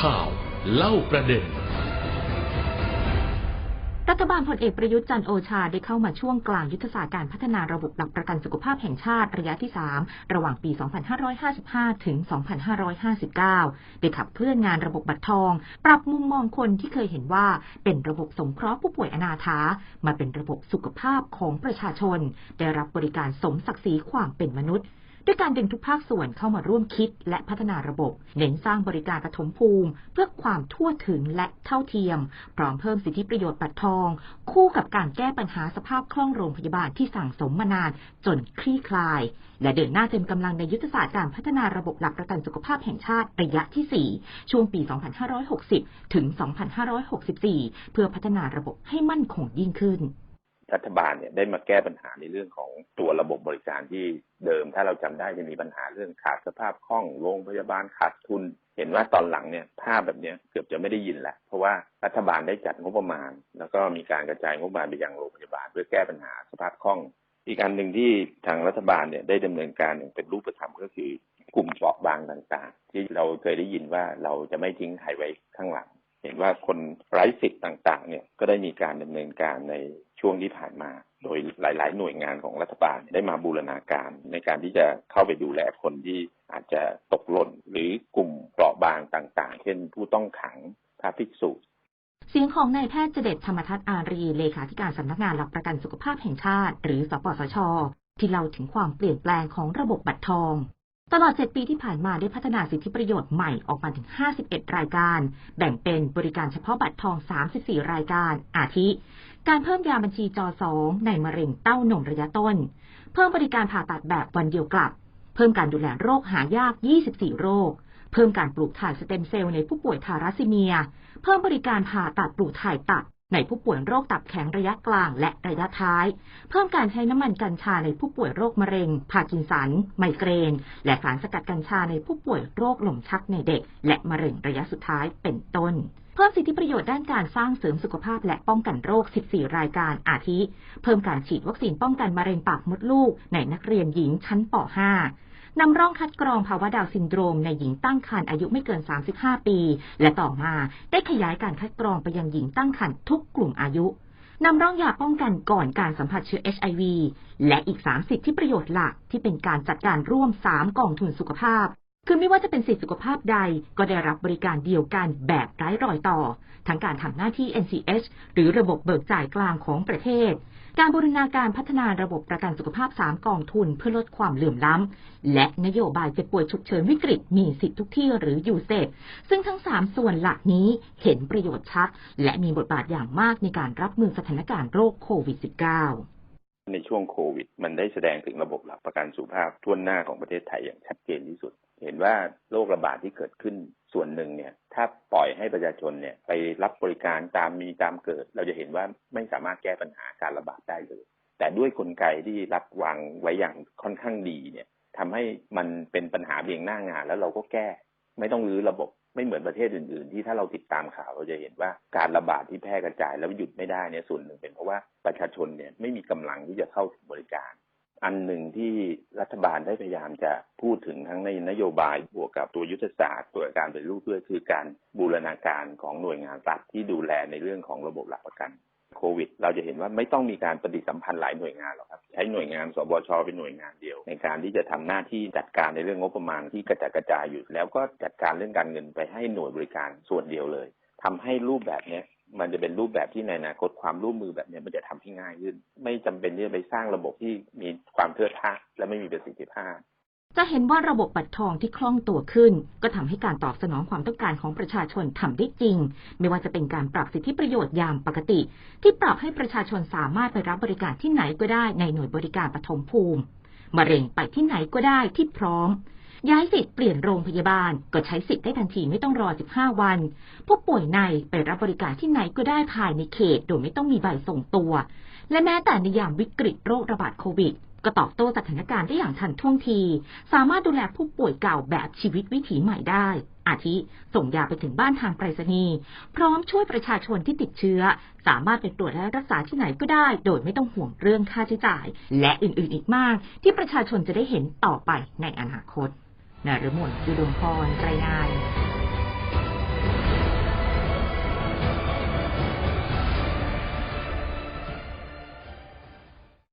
ข่าว เล่าประเด็น รัฐบาลพลเอกประยุทธ์จันโอชาได้เข้ามาช่วงกลางยุทธศาสตร์การพัฒนาระบบหลักประกันสุขภาพแห่งชาติระยะที่ 3 ระหว่างปี 2555 ถึง 2559 ได้ขับเคลื่อนงานระบบบัตรทอง ปรับมุมมองคนที่เคยเห็นว่าเป็นระบบสงเคราะห์ผู้ป่วยอนาถามาเป็นระบบสุขภาพของประชาชน ได้รับบริการสมศักดิ์ศรีความเป็นมนุษย์ ด้วยการดึงทุกภาคส่วนเข้ามาร่วมคิดและพัฒนาระบบ เน้นสร้างบริการปฐมภูมิ เพื่อความทั่วถึงและเท่าเทียม พร้อมเพิ่มสิทธิประโยชน์บัตรทอง คู่กับการแก้ปัญหาสภาพคล่องโรงพยาบาลที่สั่งสมมานานจนคลี่คลาย และเดินหน้าเต็มกำลังในยุทธศาสตร์การพัฒนาระบบหลักประกันสุขภาพแห่งชาติระยะที่ 4 ช่วงปี 2560 ถึง 2564 เพื่อพัฒนาระบบให้มั่นคงยิ่งขึ้น รัฐบาลเนี่ยได้มาแก้ปัญหาในเรื่องของตัวระบบบริการที่เดิม ถ้าเราจำได้จะมีปัญหาเรื่องขาดสภาพคล่องโรงพยาบาลขาดทุน เห็นว่าตอนหลังเนี่ยภาพแบบนี้เกือบจะไม่ได้ยินแหละเพราะว่ารัฐบาลได้จัดงบประมาณ แล้วก็มีการกระจายงบประมาณไปยังโรงพยาบาล เพื่อแก้ปัญหาสภาพคล่อง อีกการหนึ่งที่ทางรัฐบาลเนี่ยได้ดำเนินการอย่างเป็นรูปธรรมก็คือกลุ่มเปราะบางต่างๆ ที่เราเคยได้ยินว่าเราจะไม่ทิ้งใครไว้ข้างหลัง เห็นว่าคนไร้สิทธิ์ต่างๆ เนี่ยก็ได้มีการดำเนินการใน ช่วงที่ผ่านมา โดยหลาย ๆ หน่วยงานของรัฐบาลได้มาบูรณาการ ในการที่จะเข้าไปดูแลคนที่อาจจะตกหล่น หรือกลุ่มเปราะบางต่าง ๆ เช่น ผู้ต้องขังพระภิกษุเสียงของนายแพทย์เจเดตธรรมทัศน์อารี เลขาธิการสำนักงานหลักประกันสุขภาพแห่งชาติ หรือสปสช ที่เล่าถึงความเปลี่ยนแปลงของระบบบัตรทอง ตลอด 7 ปีที่ผ่านมาได้พัฒนาสิทธิประโยชน์ใหม่ออกมาถึง 51 รายการ แบ่งเป็นบริการเฉพาะบัตรทอง 34 รายการ อาทิ การเพิ่มยาบัญชีจอ 2 ในมะเร็งเต้านมระยะต้น เพิ่มบริการผ่าตัดแบบวันเดียวกลับ เพิ่มการดูแลโรคหายาก 24 โรค เพิ่มการปลูกถ่ายสเต็มเซลล์ในผู้ป่วยทาราซิเมีย เพิ่มบริการผ่าตัดปลูกถ่ายตับ ในผู้ป่วยโรคตับแข็งระยะกลางและระยะท้าย เพิ่มการใช้น้ำมันกัญชาในผู้ป่วยโรคมะเร็ง พาร์กินสัน ไมเกรน และสารสกัดกัญชาในผู้ป่วยโรคลมชักในเด็ก และมะเร็งระยะสุดท้ายเป็นต้น เพิ่มสิทธิประโยชน์ด้านการสร้างเสริมสุขภาพและป้องกันโรค 14 รายการอาทิ เพิ่มการฉีดวัคซีนป้องกันมะเร็งปากมดลูกในนักเรียนหญิงชั้นป .5 นำร่องคัดกรองภาวะดาวซินโดรมในหญิงตั้งครรภ์อายุไม่เกิน 35 ปี และต่อมาได้ขยายการคัดกรองไปยังหญิงตั้งครรภ์ทุกกลุ่มอายุนำร่องยาป้องกันก่อนการสัมผัสเชื้อ HIV และอีก30ที่ประโยชน์หลักที่เป็นการจัดการร่วม 3กองทุนสุขภาพ คือไม่ว่าจะเป็นสิทธิสุขภาพใดก็ได้รับบริการเดียวกันแบบไร้รอยต่อ ทั้งการทำหน้าที่ NCH หรือระบบเบิกจ่ายกลางของประเทศ การบูรณาการพัฒนาระบบประกันสุขภาพ 3 กองทุนเพื่อลดความเหลื่อมล้ำ และนโยบายเจ็บป่วยฉุกเฉินวิกฤตมีสิทธิทุกที่หรือยูเซฟซึ่งทั้ง 3 ส่วนหลักนี้เห็นประโยชน์ชัด และมีบทบาทอย่างมากในการรับมือสถานการณ์โรคโควิด -19 ในช่วงโควิด มันได้แสดงถึงระบบหลักประกันสุขภาพทั่วหน้าของประเทศไทยอย่างชัดเจนที่สุด เห็นว่าโรคระบาดที่เกิดขึ้น ส่วนหนึ่งเนี่ย ถ้าปล่อยให้ประชาชนเนี่ย ไปรับบริการตามมีตามเกิด เราจะเห็นว่าไม่สามารถแก้ปัญหาการระบาดได้เลย แต่ด้วยกลไกที่รับวางไว้อย่างค่อนข้างดีเนี่ยทำให้มันเป็นปัญหาเบี่ยงหน้างาน แล้วเราก็แก้ ไม่ต้องรื้อระบบไม่เหมือนประเทศอื่น ๆ ที่ถ้าเราติดตามข่าวเราจะเห็นว่าการระบาดที่แพร่กระจายแล้วหยุดไม่ได้เนี่ยส่วนหนึ่งเป็นเพราะว่าประชาชนเนี่ยไม่มีกำลังที่จะเข้าถึงบริการ อันหนึ่งที่รัฐบาลได้พยายามจะพูดถึงทั้งในนโยบายบวกกับตัวยุทธศาสตร์ตัวการเป็นรูปด้วยคือการบูรณาการของหน่วยงานรัฐที่ดูแลในเรื่องของระบบหลักประกันโควิด เราจะเห็นว่าไม่ต้องมีการปฏิสัมพันธ์หลายหน่วยงานหรอกครับ ใช้หน่วยงานสบชเป็นหน่วยงานเดียว ในการที่จะทำหน้าที่จัดการในเรื่องงบประมาณที่กระจัดกระจายอยู่ แล้วก็จัดการเรื่องการเงินไปให้หน่วยบริการส่วนเดียวเลยทำให้รูปแบบเนี้ย มันจะเป็นรูปแบบที่ในอนาคตความร่วมมือแบบนี้มันจะทำให้ง่ายขึ้น ไม่จำเป็นที่จะไปสร้างระบบที่มีความเทื่อทะและไม่มีประสิทธิภาพ จะเห็นว่าระบบบัตรทองที่คล่องตัวขึ้น ก็ทำให้การตอบสนองความต้องการของประชาชนทำได้จริง ไม่ว่าจะเป็นการปรับสิทธิประโยชน์ยามปกติ ที่ปรับให้ประชาชนสามารถไปรับบริการที่ไหนก็ได้ในหน่วยบริการปฐมภูมิมะเร็งไปที่ไหนก็ได้ที่พร้อม ย้ายสิทธิ์เปลี่ยนโรงพยาบาล ก็ใช้สิทธิ์ได้ทันทีไม่ต้องรอ 15 วัน ผู้ป่วยในไปรับบริการที่ไหนก็ได้ภายในเขต โดยไม่ต้องมีใบส่งตัว และแม้แต่ในยามวิกฤตโรคระบาดโควิดก็ตอบโต้สถานการณ์ได้อย่างทันท่วงที สามารถดูแลผู้ป่วยเก่าแบบชีวิตวิถีใหม่ได้ อาทิ ส่งยาไปถึงบ้านทางไปรษณีย์ พร้อมช่วยประชาชนที่ติดเชื้อ สามารถไปตรวจและรักษาที่ไหนก็ได้ โดยไม่ต้องห่วงเรื่องค่าใช้จ่าย และอื่นๆอีกมาก ที่ประชาชนจะได้เห็นต่อไปในอนาคต นรมนจุดมพรรายงาน